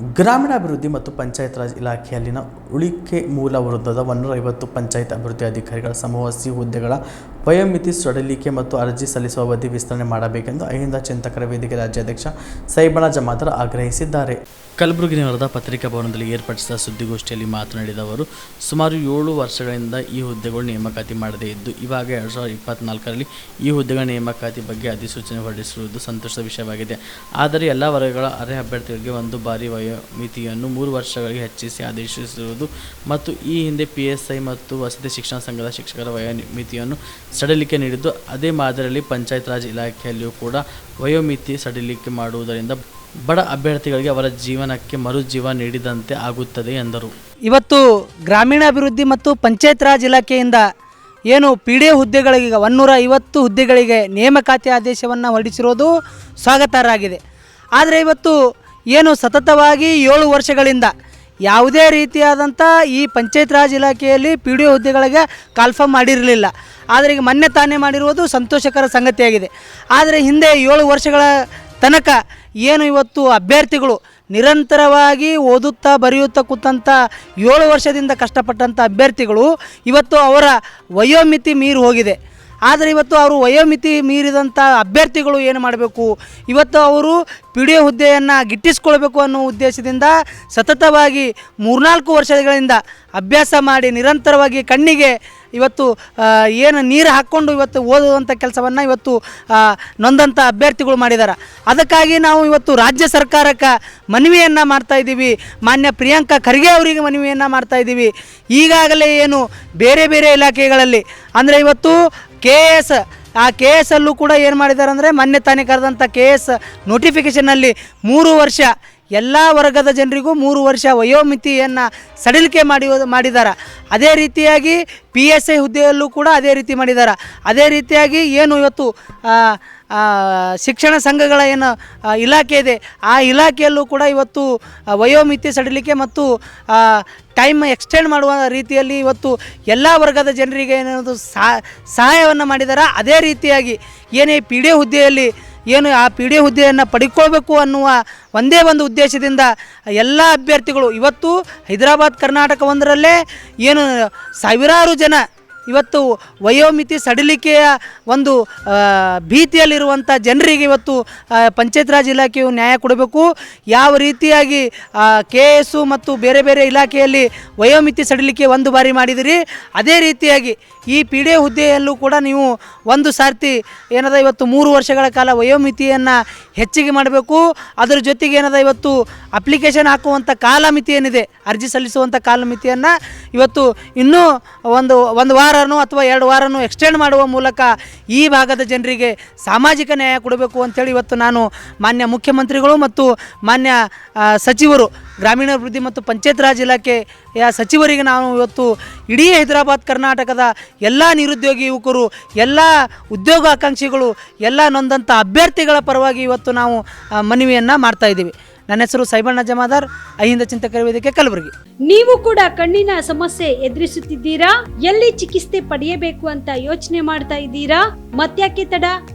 ಗ್ರಾಮೀಣಾಭಿವೃದ್ಧಿ ಮತ್ತು ಪಂಚಾಯತ್ ರಾಜ್ ಇಲಾಖೆಯಲ್ಲಿನ ಉಳಿಕೆ ಮೂಲ ವೃದ್ಧದ ಒನ್ನೂರ ಐವತ್ತು ಪಂಚಾಯತ್ ಅಭಿವೃದ್ಧಿ ಅಧಿಕಾರಿಗಳ ಸಮೂಹ ಸಿ ಹುದ್ದೆಗಳ ವಯೋಮಿತಿ ಸಡಲಿಕೆ ಮತ್ತು ಅರ್ಜಿ ಸಲ್ಲಿಸುವ ಅವಧಿ ವಿಸ್ತರಣೆ ಮಾಡಬೇಕೆಂದು ಅಹಿಂದ ಚಿಂತಕರ ವೇದಿಕೆ ರಾಜ್ಯಾಧ್ಯಕ್ಷ ಸೈಬಣ ಜಮಾದರ್ ಆಗ್ರಹಿಸಿದ್ದಾರೆ. ಕಲಬುರಗಿ ನಗರದ ಪತ್ರಿಕಾ ಭವನದಲ್ಲಿ ಏರ್ಪಡಿಸಿದ ಸುದ್ದಿಗೋಷ್ಠಿಯಲ್ಲಿ ಮಾತನಾಡಿದ ಅವರು, ಸುಮಾರು ಏಳು ವರ್ಷಗಳಿಂದ ಈ ಹುದ್ದೆಗಳು ನೇಮಕಾತಿ ಮಾಡದೇ ಇದ್ದು, ಇವಾಗ ಎರಡು ಸಾವಿರದ ಇಪ್ಪತ್ನಾಲ್ಕರಲ್ಲಿ ಈ ಹುದ್ದೆಗಳ ನೇಮಕಾತಿ ಬಗ್ಗೆ ಅಧಿಸೂಚನೆ ಹೊರಡಿಸಿರುವುದು ಸಂತೋಷದ ವಿಷಯವಾಗಿದೆ. ಆದರೆ, ಎಲ್ಲ ವರ್ಗಗಳ ಅರ್ಹ ಅಭ್ಯರ್ಥಿಗಳಿಗೆ ಒಂದು ಬಾರಿ ವಯೋಮಿತಿಯನ್ನು ಮೂರು ವರ್ಷಗಳಿಗೆ ಹೆಚ್ಚಿಸಿ ಆದೇಶಿಸಿರುವುದು ಮತ್ತು ಈ ಹಿಂದೆ ಪಿ ಎಸ್ ಐ ಮತ್ತು ವಸತಿ ಶಿಕ್ಷಣ ಸಂಘದ ಶಿಕ್ಷಕರ ವಯೋಮಿತಿಯನ್ನು ಸಡಿಲಿಕೆ ನೀಡಿದ್ದು, ಅದೇ ಮಾದರಿಯಲ್ಲಿ ಪಂಚಾಯತ್ ರಾಜ್ ಇಲಾಖೆಯಲ್ಲಿಯೂ ಕೂಡ ವಯೋಮಿತಿ ಸಡಿಲಿಕೆ ಮಾಡುವುದರಿಂದ ಬಡ ಅಭ್ಯರ್ಥಿಗಳಿಗೆ ಅವರ ಜೀವನಕ್ಕೆ ಮರುಜೀವ ನೀಡಿದಂತೆ ಆಗುತ್ತದೆ ಎಂದರು. ಇವತ್ತು ಗ್ರಾಮೀಣಾಭಿವೃದ್ಧಿ ಮತ್ತು ಪಂಚಾಯತ್ ರಾಜ್ ಇಲಾಖೆಯಿಂದ ಏನು ಪಿ ಡಿ ಹುದ್ದೆಗಳಿಗೆ ಒನ್ನೂರ ಐವತ್ತು ಹುದ್ದೆಗಳಿಗೆ ನೇಮಕಾತಿ ಆದೇಶವನ್ನು ಹೊರಡಿಸಿರೋದು ಸ್ವಾಗತಾರ್ಹವಾಗಿದೆ ಆದರೆ ಇವತ್ತು ಏನು ಸತತವಾಗಿ ಏಳು ವರ್ಷಗಳಿಂದ ಯಾವುದೇ ರೀತಿಯಾದಂಥ ಈ ಪಂಚಾಯತ್ ರಾಜ್ ಇಲಾಖೆಯಲ್ಲಿ ಪಿ ಡಿ ಒ ಹುದ್ದೆಗಳಿಗೆ ಕಾಲ್ಫಾರ್ಮ್ ಮಾಡಿರಲಿಲ್ಲ. ಆದರೆ ಈಗ ಮೊನ್ನೆ ತಾನೇ ಮಾಡಿರುವುದು ಸಂತೋಷಕರ ಸಂಗತಿಯಾಗಿದೆ. ಆದರೆ ಹಿಂದೆ ಏಳು ವರ್ಷಗಳ ತನಕ ಏನು ಇವತ್ತು ಅಭ್ಯರ್ಥಿಗಳು ನಿರಂತರವಾಗಿ ಓದುತ್ತಾ ಬರೆಯುತ್ತಾ ಕೂತಂಥ ಏಳು ವರ್ಷದಿಂದ ಕಷ್ಟಪಟ್ಟಂಥ ಅಭ್ಯರ್ಥಿಗಳು ಇವತ್ತು ಅವರ ವಯೋಮಿತಿ ಮೀರಿ ಹೋಗಿದೆ. ಆದರೆ ಇವತ್ತು ಅವರು ವಯೋಮಿತಿ ಮೀರಿದಂಥ ಅಭ್ಯರ್ಥಿಗಳು ಏನು ಮಾಡಬೇಕು? ಇವತ್ತು ಅವರು ಪಿ ಡಿ ಹುದ್ದೆಯನ್ನು ಗಿಟ್ಟಿಸ್ಕೊಳ್ಬೇಕು ಅನ್ನೋ ಉದ್ದೇಶದಿಂದ ಸತತವಾಗಿ ಮೂರ್ನಾಲ್ಕು ವರ್ಷಗಳಿಂದ ಅಭ್ಯಾಸ ಮಾಡಿ ನಿರಂತರವಾಗಿ ಕಣ್ಣಿಗೆ ಇವತ್ತು ಏನು ನೀರು ಹಾಕ್ಕೊಂಡು ಇವತ್ತು ಓದುವಂಥ ಕೆಲಸವನ್ನು ಇವತ್ತು ನೊಂದಂಥ ಅಭ್ಯರ್ಥಿಗಳು ಮಾಡಿದ್ದಾರೆ ಅದಕ್ಕಾಗಿ ನಾವು ಇವತ್ತು ರಾಜ್ಯ ಸರ್ಕಾರಕ್ಕೆ ಮನವಿಯನ್ನು ಮಾಡ್ತಾಯಿದ್ದೀವಿ ಮಾನ್ಯ ಪ್ರಿಯಾಂಕಾ ಖರ್ಗೆ ಅವರಿಗೆ ಮನವಿಯನ್ನು ಮಾಡ್ತಾ ಇದ್ದೀವಿ. ಈಗಾಗಲೇ ಏನು ಬೇರೆ ಬೇರೆ ಇಲಾಖೆಗಳಲ್ಲಿ, ಅಂದರೆ ಇವತ್ತು ಕೆ ಎಸ್ ಆ ಕೆ ಎಸ್ ಅಲ್ಲೂ ಕೂಡ ಏನು ಮಾಡಿದ್ದಾರೆ ಅಂದರೆ ಮೊನ್ನೆ ತಾನೇ ಕರೆದಂಥ ಕೆ ಎಸ್ ನೋಟಿಫಿಕೇಷನಲ್ಲಿ ಮೂರು ವರ್ಷ ಎಲ್ಲ ವರ್ಗದ ಜನರಿಗೂ ಮೂರು ವರ್ಷ ವಯೋಮಿತಿಯನ್ನು ಸಡಿಲಿಕೆ ಮಾಡಿ ಮಾಡಿದ್ದಾರೆ ಅದೇ ರೀತಿಯಾಗಿ ಪಿ ಎಸ್ ಐ ಹುದ್ದೆಯಲ್ಲೂ ಕೂಡ ಅದೇ ರೀತಿ ಮಾಡಿದ್ದಾರೆ ಅದೇ ರೀತಿಯಾಗಿ ಏನು ಇವತ್ತು ಶಿಕ್ಷಣ ಸಂಘಗಳ ಏನು ಇಲಾಖೆ ಇದೆ, ಆ ಇಲಾಖೆಯಲ್ಲೂ ಕೂಡ ಇವತ್ತು ವಯೋಮಿತಿ ಸಡಿಲಿಕೆ ಮತ್ತು ಟೈಮ್ ಎಕ್ಸ್ಟೆಂಡ್ ಮಾಡುವ ರೀತಿಯಲ್ಲಿ ಇವತ್ತು ಎಲ್ಲ ವರ್ಗದ ಜನರಿಗೆ ಏನದು ಸಹಾಯವನ್ನು ಮಾಡಿದ್ದಾರೆ ಅದೇ ರೀತಿಯಾಗಿ ಏನೇ ಪಿ ಡಿ ಹುದ್ದೆಯಲ್ಲಿ ಏನು ಆ ಪಿ ಡಿ ಹುದ್ದೆಯನ್ನು ಪಡ್ಕೊಳ್ಬೇಕು ಅನ್ನುವ ಒಂದೇ ಒಂದು ಉದ್ದೇಶದಿಂದ ಎಲ್ಲ ಅಭ್ಯರ್ಥಿಗಳು ಇವತ್ತು ಹೈದರಾಬಾದ್ ಕರ್ನಾಟಕ ಒಂದರಲ್ಲೇ ಏನು ಸಾವಿರಾರು ಜನ ಇವತ್ತು ವಯೋಮಿತಿ ಸಡಿಲಿಕೆಯ ಒಂದು ಭೀತಿಯಲ್ಲಿರುವಂಥ ಜನರಿಗೆ ಇವತ್ತು ಪಂಚಾಯತ್ ರಾಜ್ ಇಲಾಖೆಯು ನ್ಯಾಯ ಕೊಡಬೇಕು. ಯಾವ ರೀತಿಯಾಗಿ ಕೆ ಎಸ್ಸು ಮತ್ತು ಬೇರೆ ಬೇರೆ ಇಲಾಖೆಯಲ್ಲಿ ವಯೋಮಿತಿ ಸಡಿಲಿಕೆ ಒಂದು ಬಾರಿ ಮಾಡಿದಿರಿ, ಅದೇ ರೀತಿಯಾಗಿ ಈ ಪಿ ಡಿ ಹುದ್ದೆಯಲ್ಲೂ ಕೂಡ ನೀವು ಒಂದು ಸಾರ್ತಿ ಏನದ ಇವತ್ತು ಮೂರು ವರ್ಷಗಳ ಕಾಲ ವಯೋಮಿತಿಯನ್ನು ಹೆಚ್ಚಿಗೆ ಮಾಡಬೇಕು. ಅದರ ಜೊತೆಗೆ ಏನದ ಇವತ್ತು ಅಪ್ಲಿಕೇಶನ್ ಹಾಕುವಂಥ ಕಾಲಮಿತಿ ಏನಿದೆ, ಅರ್ಜಿ ಸಲ್ಲಿಸುವಂಥ ಕಾಲಮಿತಿಯನ್ನು ಇವತ್ತು ಇನ್ನೂ ಒಂದು ಒಂದು ವಾರನು ಅಥವಾ ಎರಡು ವಾರನು ಎಕ್ಸ್ಟೆಂಡ್ ಮಾಡುವ ಮೂಲಕ ಈ ಭಾಗದ ಜನರಿಗೆ ಸಾಮಾಜಿಕ ನ್ಯಾಯ ಕೊಡಬೇಕು ಅಂತೇಳಿ ಇವತ್ತು ನಾನು ಮಾನ್ಯ ಮುಖ್ಯಮಂತ್ರಿಗಳು ಮತ್ತು ಮಾನ್ಯ ಸಚಿವರು ಗ್ರಾಮೀಣಾಭಿವೃದ್ಧಿ ಮತ್ತು ಪಂಚಾಯತ್ ರಾಜ್ ಇಲಾಖೆಯ ಸಚಿವರಿಗೆ ನಾವು ಇವತ್ತು ಇಡೀ ಹೈದರಾಬಾದ್, ಕರ್ನಾಟಕದ ಎಲ್ಲ ನಿರುದ್ಯೋಗಿ ಯುವಕರು, ಎಲ್ಲ ಉದ್ಯೋಗಾಕಾಂಕ್ಷಿಗಳು, ಎಲ್ಲ ನೊಂದಂಥ ಅಭ್ಯರ್ಥಿಗಳ ಪರವಾಗಿ ಇವತ್ತು ನಾವು ಮನವಿಯನ್ನು ಮಾಡ್ತಾ ಇದ್ದೀವಿ. ನನ್ನ ಹೆಸರು ಸೈಬಣ್ಣ ಜಮಾದಾರ್. ಅಹಿಂದ ಚಿಂತಕರ ವೇದಿಕೆ ಕಲಬುರಗಿ. ನೀವು ಕೂಡ ಕಣ್ಣಿನ ಸಮಸ್ಯೆ ಎದುರಿಸುತ್ತಿದ್ದೀರಾ? ಎಲ್ಲಿ ಚಿಕಿತ್ಸೆ ಪಡೆಯಬೇಕು ಅಂತ ಯೋಚನೆ ಮಾಡ್ತಾ ಇದ್ದೀರಾ? ಮತ್ಯಾಕೆ ತಡ?